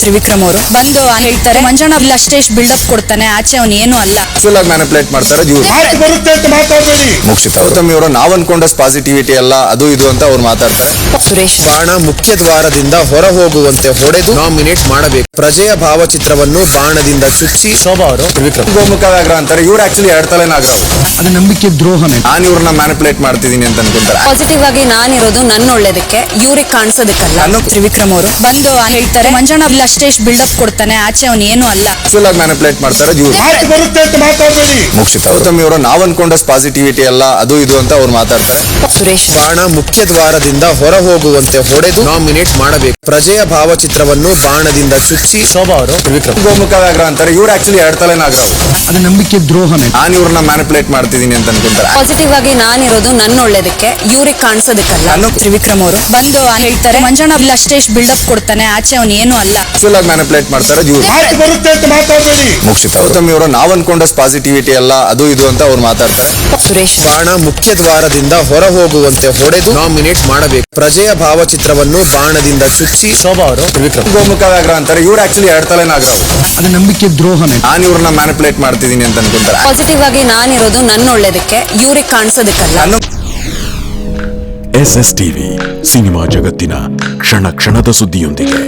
ತ್ರಿವಿಕ್ರಮ್ ಅವರು. ಬಂದು ಹೇಳ್ತಾರೆ ಮಂಜಣ್ಣ ಇಲ್ಲ ಅಷ್ಟೇ ಅಪ್ ಕೊಡ್ತಾನೆ ಆಚೆ ಅವನು ಏನು ಅಲ್ಲ. ಆಕ್ಚುಲ್ ಆಗಿ ಮ್ಯಾನಿಪುಲೇಟ್ ಮಾಡ್ತಾರೆ ಬರುತ್ತೆ ಅಂತ ಮಾತಾಡಬೇಡಿ. ಗೌತಮ್ ಇವರು ನಾವ್ ಅನ್ಕೊಂಡಷ್ಟು ಪಾಸಿಟಿವಿಟಿ ಅಲ್ಲ ಅದು ಇದು ಅಂತ ಅವ್ರು ಮಾತಾಡ್ತಾರೆ. ಸುರೇಶ್. ಬಾಣ ಮುಖ್ಯ ದ್ವಾರದಿಂದ ಹೊರ ಹೋಗುವಂತೆ ಹೊಡೆದು ನಾಮಿನೇಟ್ ಮಾಡಬೇಕು. ಪ್ರಜೆಯ ಭಾವಚಿತ್ರವನ್ನು ಬಾಣದಿಂದ ಚುಚ್ಚಿ. ಶೋಭಾ ಅವರು. ತ್ರಿವಿಕ್ರಮ್ ಗೋಮುಖ ವ್ಯಾಗ್ರ ಅಂತಾರೆ ಇವ್ರು ಆಕ್ಚುಲಿ ಎರಡ್ ತಲೆ ನಾಗರ ಅದು ನಂಬಿಕೆ ದ್ರೋಹನೇ ನಾನು ಇವ್ರನ್ನ ಮ್ಯಾನಿಪುಲೇಟ್ ಮಾಡ್ತಿದ್ದೀನಿ ಅಂತ ಅನ್ಕೊಂತಾರೆ. ಪಾಸಿಟಿವ್ ಆಗಿ ನಾನಿರೋದು ನನ್ನ ಒಳ್ಳೇದಕ್ಕೆ ಇವ್ರಿಗೆ ಕಾಣಿಸೋದಕ್ಕಲ್ಲ. ನಾನು- ತ್ರಿವಿಕ್ರಮ್ ಅವರು ಬಂದು ಹೇಳ್ತಾರೆ ಮಂಜಣ್ಣ ಇಲ್ಲ ಅಷ್ಟೇ ಅಪ್ ಕೊಡ್ತಾನೆ ಆಚೆ ಅವನು ಏನು ಅಲ್ಲ. ಆಕ್ಚುಲ್ ಆಗಿ ಮ್ಯಾನಿಪುಲೇಟ್ ಮಾಡ್ತಾರೆ ಇವ್ರು ಮಾತು ಬರುತ್ತೆ ಅಂತ ಮಾತಾಡಬೇಡಿ. ಮುಗಿಸಿತ ಗೌತಮ್ ಇವರು ನಾವ್ ಅನ್ಕೊಂಡಷ್ಟು ಪಾಸಿಟಿವಿಟಿ ಅಲ್ಲ ಅದು ಇದು ಅಂತ ಅವ್ರು ಮಾತಾಡ್ತಾರೆ. ಸುರೇಶ್. ಬಾಣ ಮುಖ್ಯ ದ್ವಾರದಿಂದ ಹೊರ ಹೋಗುವಂತೆ ಹೊಡೆದು ನಾಮಿನೇಟ್ ಮಾಡಬೇಕು. ಪ್ರಜೆಯ ಭಾವಚಿತ್ರವನ್ನು ಬಾಣದಿಂದ ಚುಚ್ಚಿ ಶೋಭಾ ಅವರು ತ್ರಿವಿಕ್ರಮ್. ಗೋಮುಖ ವ್ಯಾಘ್ರ ಅಂತಾರೆ. ಇವ್ರು ಆಕ್ಚುಲಿ ಎರಡು ತಲೆ ನಾಗರ. ಅದು ನಂಬಿಕೆ ದ್ರೋಹನೇ ನಾನು ಇವ್ರನ್ನ ಮ್ಯಾನಿಪುಲೇಟ್ ಮಾಡ್ತಿದ್ದೀನಿ ಅಂತ ಅನ್ಕೊಂತಾರೆ. ಪಾಸಿಟಿವ್ ಆಗಿ ನಾನಿರೋದು ನನ್ನ ಒಳ್ಳೇದಕ್ಕೆ ಇವ್ರಿಗೆ ಕಾಣಿಸೋದಕ್ಕಲ್ಲ. ನಾನು- ತ್ರಿವಿಕ್ರಮ್ ಅವರು ಬಂದು ಹೇಳ್ತಾರೆ ಮಂಜಣ್ಣ ಇಲ್ಲ ಅಷ್ಟೇ ಬಿಲ್ಡಪ್ ಕೊಡ್ತಾನೆ ಆಚೆ ಅವನು ಏನು ಅಲ್ಲ. ಫುಲ್ ಆಗಿ ಮ್ಯಾನಿಪುಲೇಟ್ ಮಾಡ್ತಾರೆ ಇವ್ರು ಬರುತ್ತೆ ಅಂತ ಮಾತಾಡಬೇಡಿ. ಗೌತಮ್ ಇವರು ನಾವ್ ಅನ್ಕೊಂಡಷ್ಟು ಪಾಸಿಟಿವಿಟಿ ಅಲ್ಲ ಅದು ಇದು ಅಂತ ಅವ್ರು ಮಾತಾಡ್ತಾರೆ. ಸುರೇಶ್. ಬಾಣ ಮುಖ್ಯ ದ್ವಾರದಿಂದ ಹೊರ ಹೋಗುವಂತೆ ಹೊಡೆದು ನಾಮಿನೇಟ್ ಮಾಡಬೇಕು. ಪ್ರಜೆಯ ಭಾವಚಿತ್ರವನ್ನು ಬಾಣದಿಂದ ಚುಚ್ಚಿ ಶೋಭಾ ಅವರು ತ್ರಿವಿಕ್ರಮ್. ಗೋಮುಖ ವ್ಯಾಘ್ರ ಅಂತಾರೆ ಇವ್ರು ಆಕ್ಚುಲಿ ಎರಡ್ ತಲೆ ನಾಗರ ಅದು ನಂಬಿಕೆ ದ್ರೋಹನೇ ನಾನು ಇವ್ರನ್ನ ಮ್ಯಾನಿಪುಲೇಟ್ ಮಾಡ್ತಿದೀನಿ ಅಂತ ಅನ್ಕೊಂತಾರೆ ಪಾಸಿಟಿವ್ ಆಗಿ ನಾನಿರೋದು ನನ್ನ ಒಳ್ಳೇದಕ್ಕೆ ಇವ್ರಿಗೆ ಕಾಣಿಸೋದಕ್ಕಲ್ಲ. ಎಸ್ ಎಸ್ ಟಿವಿ ಸಿನಿಮಾ ಜಗತ್ತಿನ ಕ್ಷಣ ಕ್ಷಣದ ಸುದ್ದಿಯೊಂದಿಗೆ.